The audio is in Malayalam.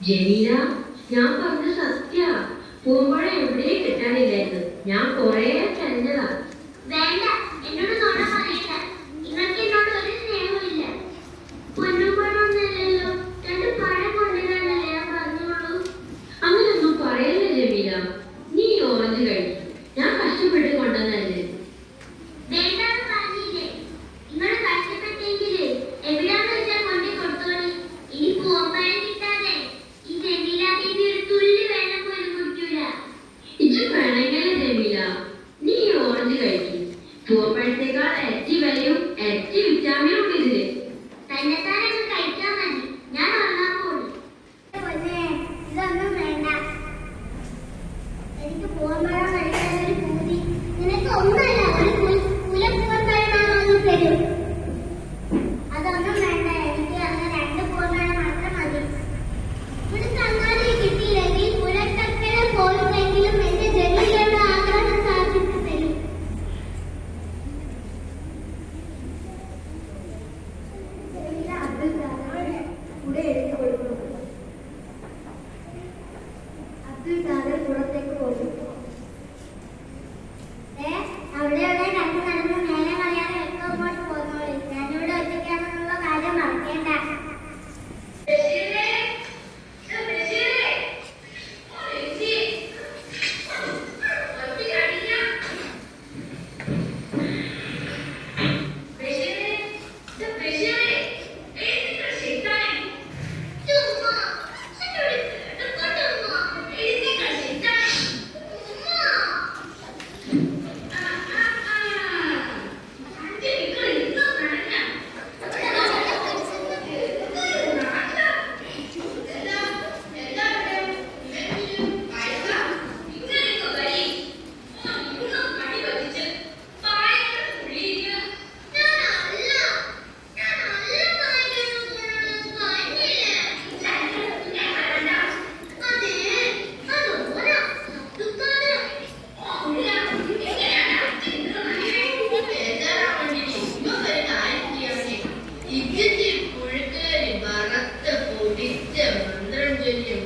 ജനീല ഞാൻ പറഞ്ഞ സത്യ. പൂമ്പഴ എവിടെയും കിട്ടാനില്ലായിരുന്നു. ഞാൻ കൊറേ കഴിഞ്ഞതാ വേണ്ട എന്നോട് നോണ എന്നോട് ഒരു ഞാൻ പറഞ്ഞോളൂ അങ്ങനൊന്നും പറയല്ല നീ ഞാൻ കഷ്ടപ്പെട്ട് കൊണ്ടുവന്നല്ലേ എവിടെയാണെന്ന് വെച്ചാൽ കൊണ്ടേ കൊടുത്തോളി? ഇനി പോകുമ്പോ मोपेड से कार एच की वैल्यू एच की विचार में होनी चाहिए വലിയ